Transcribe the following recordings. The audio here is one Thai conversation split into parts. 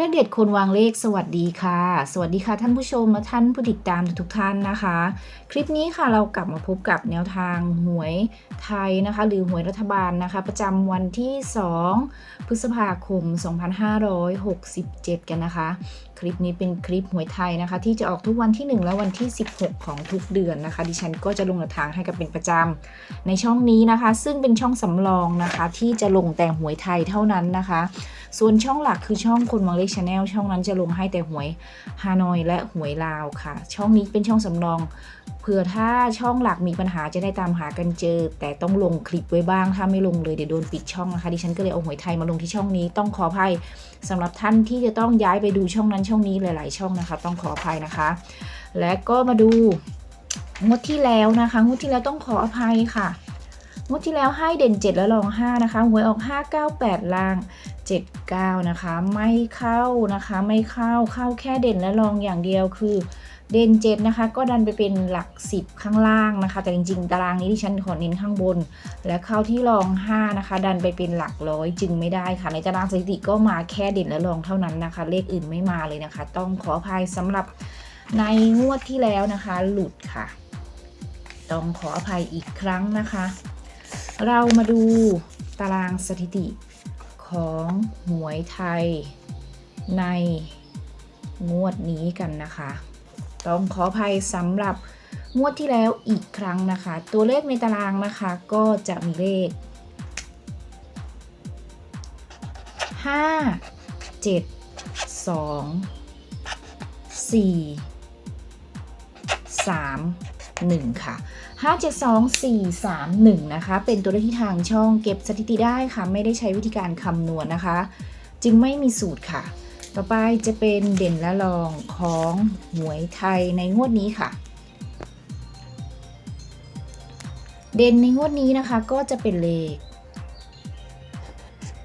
เลขเด็ดคนวางเลขสวัสดีค่ะ สวัสดีค่ะท่านผู้ชมและท่านผู้ติดตามทุกท่านนะคะ คลิปนี้ค่ะเรากลับมาพบกับแนวทางหวยไทยนะคะ หรือหวยรัฐบาลนะคะ ประจำวันที่ 2 พฤษภาคม 2567 กันนะคะ คลิปนี้เป็นคลิปหวยไทยนะคะ ที่จะออกทุกวันที่ 1 และวันที่ 16 ของทุกเดือนนะคะ ดิฉันก็จะลงแนวทางให้กับเป็นประจำในช่องนี้นะคะ ซึ่งเป็นช่องสำรองนะคะ ที่จะลงแต่หวยไทยเท่านั้นนะคะ ส่วนช่องหลักคือช่องคนวังเล็กชาแนลช่องนั้นจะลงให้แต่หวยฮานอยและหวยลาวค่ะ ช่องนี้เป็นช่องสำรองเผื่อถ้าช่องหลักมีปัญหาจะได้ตามหากันเจอ แต่ต้องลงคลิปไว้บ้าง ถ้าไม่ลงเลยเดี๋ยวโดนปิดช่องนะคะ ดิฉันก็เลยเอาหวยไทยมาลงที่ช่องนี้ ต้องขออภัยสำหรับท่านที่จะต้องย้ายไปดูช่องนั้นช่องนี้หลาย ๆ ช่องนะคะ ต้องขออภัยนะคะ และก็มาดูงวดที่แล้วนะคะงวดที่แล้วต้องขออภัยค่ะงวดที่แล้วให้เด่น 7 แล้วรอง 5 นะคะหวยออก 598 ล่าง 79 นะคะ ไม่เข้านะคะ ไม่เข้าเข้าแค่เด่นและรองอย่างเดียวคือ เด่น7นะคะ ก็ดันไปเป็นหลัก 10 ข้างล่างนะคะ แต่จริงๆ ตารางนี้ที่ฉันขอเน้นข้างบน และเข้าที่รอง 5 นะคะ ดันไปเป็นหลักร้อยจึงไม่ได้ค่ะ ในตารางสถิติก็มาแค่เด่นและรองเท่านั้นนะคะ เลขอื่นไม่มาเลยนะคะ ต้องขออภัยสำหรับในงวดที่แล้วนะคะ หลุดค่ะ ต้องขออภัยอีกครั้งนะคะ เรามาดูตารางสถิติของหวยไทยในงวดนี้กันนะคะ ต้องขออภัยสำหรับงวดที่แล้วอีกครั้งนะคะ ตัวเลขในตารางนะคะก็จะมีเลข 5 7 2 4 3 1 ค่ะ 572431 นะคะ เป็นตัวเลขที่ทางช่องเก็บสถิติได้ค่ะ ไม่ได้ใช้วิธีการคำนวณนะคะ จึงไม่มีสูตรค่ะ ต่อไปจะเป็นเด่นและรองของหวยไทยในงวดนี้ค่ะ เด่นในงวดนี้นะคะก็จะเป็นเลข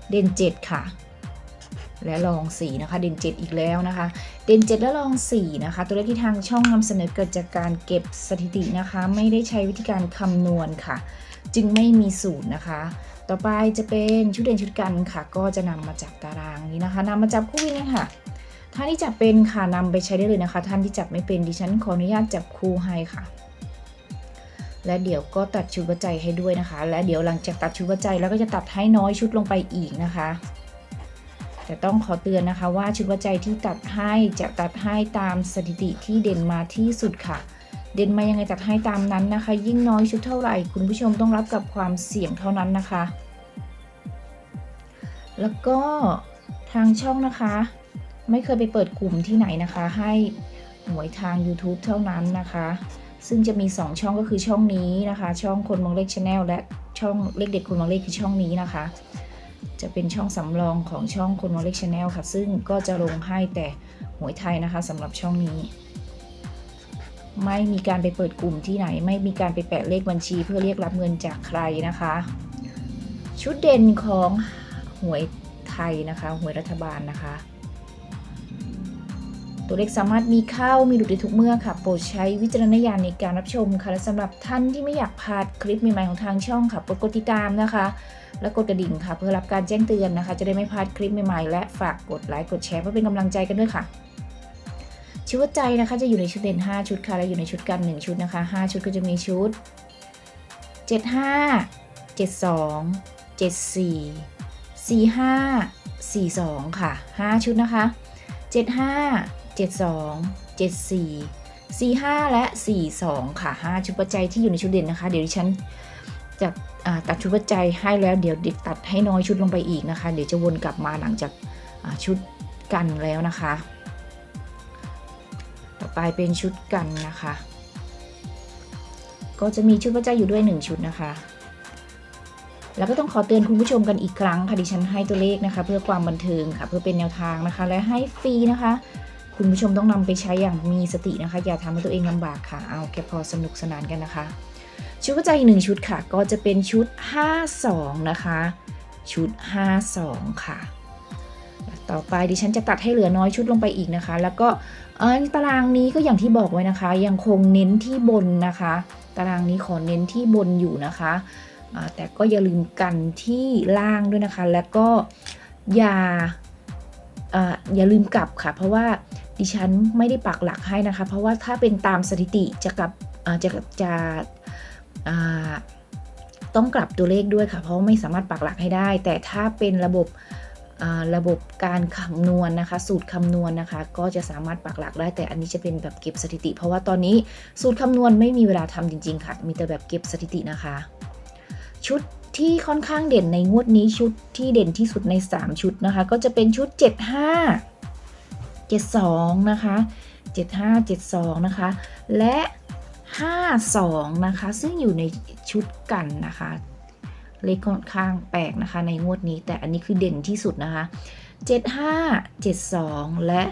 เด่น 7 ค่ะ และรอง4นะคะ เด่น 7 อีกแล้วนะคะ เด่น 7 และรอง4นะคะ ตัวเลขที่ทางช่องนำเสนอเกิดจากการเก็บสถิตินะคะ ไม่ได้ใช้วิธีการคำนวณค่ะ จึงไม่มีสูตรนะคะ ต่อไปจะเป็นชุดเด่นชุดกันค่ะ ก็จะนำมาจากตารางนี้นะคะนำมาจับคู่วิ่งค่ะท่านที่จับเป็นค่ะนำไปใช้ได้เลยนะคะ ท่านที่จับไม่เป็นดิฉันขออนุญาตจับคู่ให้ค่ะ และเดี๋ยวก็ตัดชุดวัจจัยให้ด้วยนะคะ และเดี๋ยวหลังจากตัดชุดวัจจัยแล้วก็จะตัดให้น้อยชุดลงไปอีกนะคะ แต่ต้องขอเตือนนะคะว่าชุดวัจัยที่ตัดให้จะตัดให้ตามสถิติที่เด่นมาที่สุดค่ะ เด่นมายังไงตัดให้ตามนั้นนะคะ ยิ่งน้อยชุดเท่าไหร่ คุณผู้ชมต้องรับกับความเสี่ยงเท่านั้นนะคะ แล้วก็ทางช่องนะคะ ไม่เคยไปเปิดกลุ่มที่ไหนนะคะ ให้หวยทาง YouTube เท่านั้นนะคะ ซึ่งจะมี 2 ช่องก็คือช่องนี้นะคะ ช่องคนมองเลขชาแนลและช่องเลขเด็ดคนมองเลขคือช่องนี้นะคะ จะเป็นช่องสำรองของช่องคนมองเลขชาแนลค่ะ ซึ่งก็จะลงให้แต่หวยไทยนะคะสำหรับช่องนี้ ไม่มีการไปเปิดกลุ่มที่ไหน ไม่มีการไปแปะเลขบัญชี เพื่อเรียกรับเงินจากใครนะคะ ชุดเด่นของหวยไทยนะคะหวยรัฐบาลนะคะ ตัวเลขสามารถมีเข้ามีหลุดได้ทุกเมื่อค่ะ โปรดใช้วิจารณญาณในการรับชมค่ะและสำหรับท่านที่ไม่อยากพลาดคลิปใหม่ๆของทางช่องค่ะโปรดกดติดตามนะคะ และกดกระดิ่งค่ะ เพื่อรับการแจ้งเตือนนะคะ จะได้ไม่พลาดคลิปใหม่ๆ และฝากกดไลค์กดแชร์เพื่อเป็นกำลังใจกันด้วยค่ะ ชุดวัดใจนะคะจะอยู่ในชุดเด่น 5 ชุดค่ะและอยู่ในชุดกัน 1 ชุดนะคะ 5 ชุดก็จะมีชุด 75 72 74 45 42 ค่ะ 5 ชุดนะคะ 75 72 74 45 และ 42 ค่ะ 5 ชุดปัจจัยที่อยู่ในชุดเด่นนะคะ เดี๋ยวดิฉันจะตัดชุดปัจจัยให้แล้วเดี๋ยวด็กตัดให้น้อยชุดลงไปอีกนะคะ เดี๋ยวจะวนกลับมาหลังจากชุดกันแล้วนะคะ ไปเป็นชุดกันนะคะ ก็จะมีชุดปัจจัยอยู่ด้วย 1 ชุดนะคะ แล้วก็ต้องขอเตือนคุณผู้ชมกันอีกครั้งค่ะดิฉันให้ตัวเลขนะคะ เพื่อความบันเทิงค่ะ เพื่อเป็นแนวทางนะคะ และให้ฟรีนะคะ คุณผู้ชมต้องนำไปใช้อย่างมีสตินะคะ อย่าทำให้ตัวเองลำบากค่ะ เอาแค่พอสนุกสนานกันนะคะ ชุดกระเจ้าอีกหนึ่งชุดค่ะ ก็จะเป็นชุด 52 นะคะ ชุด 52 ค่ะ ต่อไปดิฉันจะตัดให้เหลือน้อยชุดลงไปอีกนะคะ แล้วก็ตารางนี้ก็อย่างที่บอกไว้นะคะ ยังคงเน้นที่บนนะคะ ตารางนี้ขอเน้นที่บนอยู่นะคะแต่ก็อย่าลืมกันที่ล่างด้วยนะคะ แล้วก็อย่าออย่าลืมกลับค่ะ เพราะว่าดิฉันไม่ได้ปักหลักให้นะคะ เพราะว่าถ้าเป็นตามสถิติจะกลับจะจะต้องกลับตัวเลขด้วยค่ะ เพราะไม่สามารถปักหลักให้ได้ แต่ถ้าเป็นระบบ ระบบการคำนวณนะคะ สูตรคำนวณนะคะ ก็จะสามารถปักหลักได้แต่อันนี้จะเป็นแบบเก็บสถิติ เพราะว่าตอนนี้สูตรคำนวณไม่มีเวลาทำจริง ๆ ค่ะ มีแต่แบบเก็บสถิตินะคะ ชุดที่ค่อนข้างเด่นในงวดนี้ชุดที่เด่นที่สุดใน 3 ชุดนะคะ ก็จะเป็นชุด 75 72 นะคะ 75 72 นะคะ และ 52 นะคะ ซึ่งอยู่ในชุดกันนะคะ เลขค่อนข้างแปลกนะคะในงวดนี้ แต่อันนี้คือเด่นที่สุดนะคะ 75 72 และ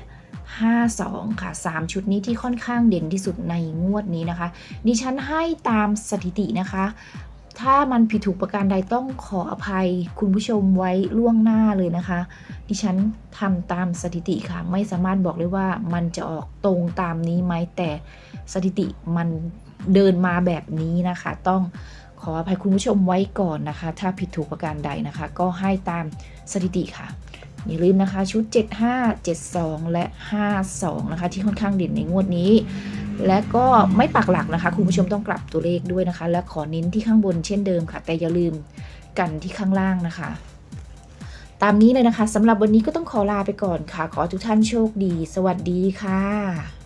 52 ค่ะ 3 ชุดนี้ที่ค่อนข้างเด่นที่สุดในงวดนี้นะคะ ดิฉันให้ตามสถิตินะคะ ถ้ามันผิดถูกประการใดต้องขออภัยคุณผู้ชมไว้ล่วงหน้าเลยนะคะ ดิฉันทำตามสถิติค่ะ ไม่สามารถบอกได้ว่ามันจะออกตรงตามนี้ไหมแต่สถิติมันเดินมาแบบนี้นะคะ ต้อง ขออภัยคุณผู้ชมไว้ก่อนนะคะ ถ้าผิดถูกประการใดนะคะ ก็ให้ตามสถิติค่ะ อย่าลืมนะคะ ชุด 75 72 และ 52 นะคะ ที่ค่อนข้างเด่นในงวดนี้ และก็ไม่ปักหลักนะคะ คุณผู้ชมต้องกลับตัวเลขด้วยนะคะ และขอเน้นที่ข้างบนเช่นเดิมค่ะ แต่อย่าลืมกันที่ข้างล่างนะคะตามนี้เลยนะคะสำหรับวันนี้ก็ต้องขอลาไปก่อนค่ะ ขอทุกท่านโชคดี สวัสดีค่ะ